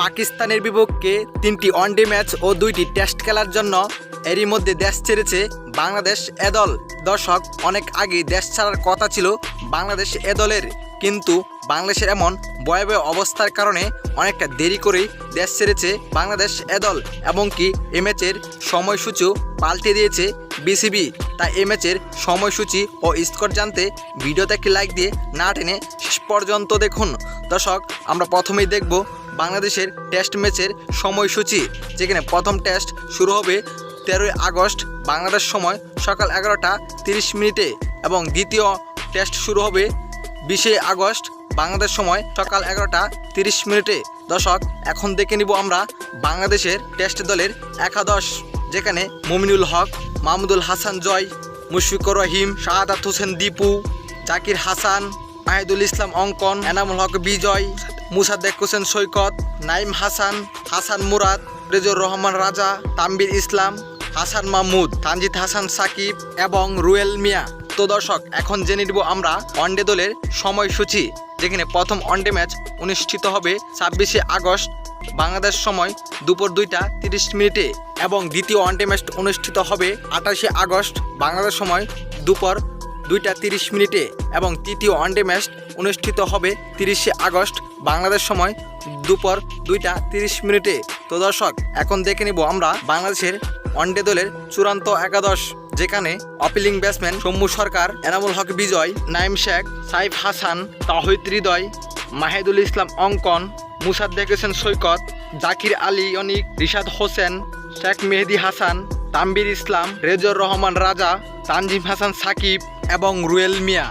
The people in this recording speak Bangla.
পাকিস্তানের বিপক্ষে তিনটি ওয়ানডে ম্যাচ ও দুইটি টেস্ট খেলার জন্য এরই মধ্যে দেশ ছেড়েছে বাংলাদেশ এ দল। দর্শক, অনেক আগে দেশ ছাড়ার কথা ছিল বাংলাদেশ এ দলের। কিন্তু বাংলাদেশের এমন ভয়াবহ অবস্থার কারণে অনেকটা দেরি করেই দেশ ছেড়েছে বাংলাদেশ এ দল এবং কি এ ম্যাচের সময়সূচিও পাল্টে দিয়েছে বিসিবি। তাই এ ম্যাচের সময়সূচি ও স্কোর জানতে ভিডিওতে একটি লাইক দিয়ে না টেনে শেষ পর্যন্ত দেখুন। দর্শক, আমরা প্রথমেই দেখব বাংলাদেশের টেস্ট ম্যাচের সময়সূচি, যেখানে প্রথম টেস্ট শুরু হবে তেরোই আগস্ট, বাংলাদেশ সময় সকাল এগারোটা তিরিশ মিনিটে, এবং দ্বিতীয় টেস্ট শুরু হবে বিশে আগস্ট, বাংলাদেশ সময় সকাল এগারোটা তিরিশ মিনিটে। দর্শক, এখন দেখে নিব আমরা বাংলাদেশের টেস্ট দলের একাদশ, যেখানে মুমিনুল হক, মাহমুদুল হাসান জয়, মুশফিকুর রহিম, শাহাদাত হোসেন দীপু, জাকির হাসান, মাহিদুল ইসলাম অঙ্কন, এনামুল হক বিজয়। মুসাদ্দেক হোসেন সৈকত, নাইম হাসান হাসান মুরাদ, রেজুর রহমান রাজা তাম্বির ইসলাম, হাসান মাহমুদ, তানজিদ হাসান সাকিব এবং রুয়েল মিয়া। তো দর্শক, এখন জেনে নিব আমরা ওয়ানডে দলের সময়সূচি, যেখানে প্রথম ওয়ানডে ম্যাচ অনুষ্ঠিত হবে ছাব্বিশে আগস্ট, বাংলাদেশ সময় দুপুর দুইটা তিরিশ মিনিটে এবং দ্বিতীয় ওয়ানডে ম্যাচ অনুষ্ঠিত হবে আঠাশে আগস্ট, বাংলাদেশ সময় দুপুর দুইটা তিরিশ মিনিটে এবং তৃতীয় ওয়ানডে ম্যাচ অনুষ্ঠিত হবে তিরিশে আগস্ট, বাংলাদেশ সময় দুপুর দুইটা তিরিশ মিনিটে। তো দর্শক, এখন দেখে নিব আমরা বাংলাদেশের ওয়ানডে দলের চূড়ান্ত একাদশ, যেখানে অপিলিং ব্যাটসম্যান সৌম্য সরকার, এনামুল হক বিজয়, নাইম শেখ, সাইফ হাসান, তাহিদ হৃদয়, মাহেদুল ইসলাম অঙ্কন মুসাদ্দেক হোসেন সৈকত, জাকির আলী অনিক, রিশাদ হোসেন, শেখ মেহেদি হাসান তাম্বির ইসলাম, রেজর রহমান রাজা, তানজিম হাসান সাকিব এবং রুয়েল মিয়া।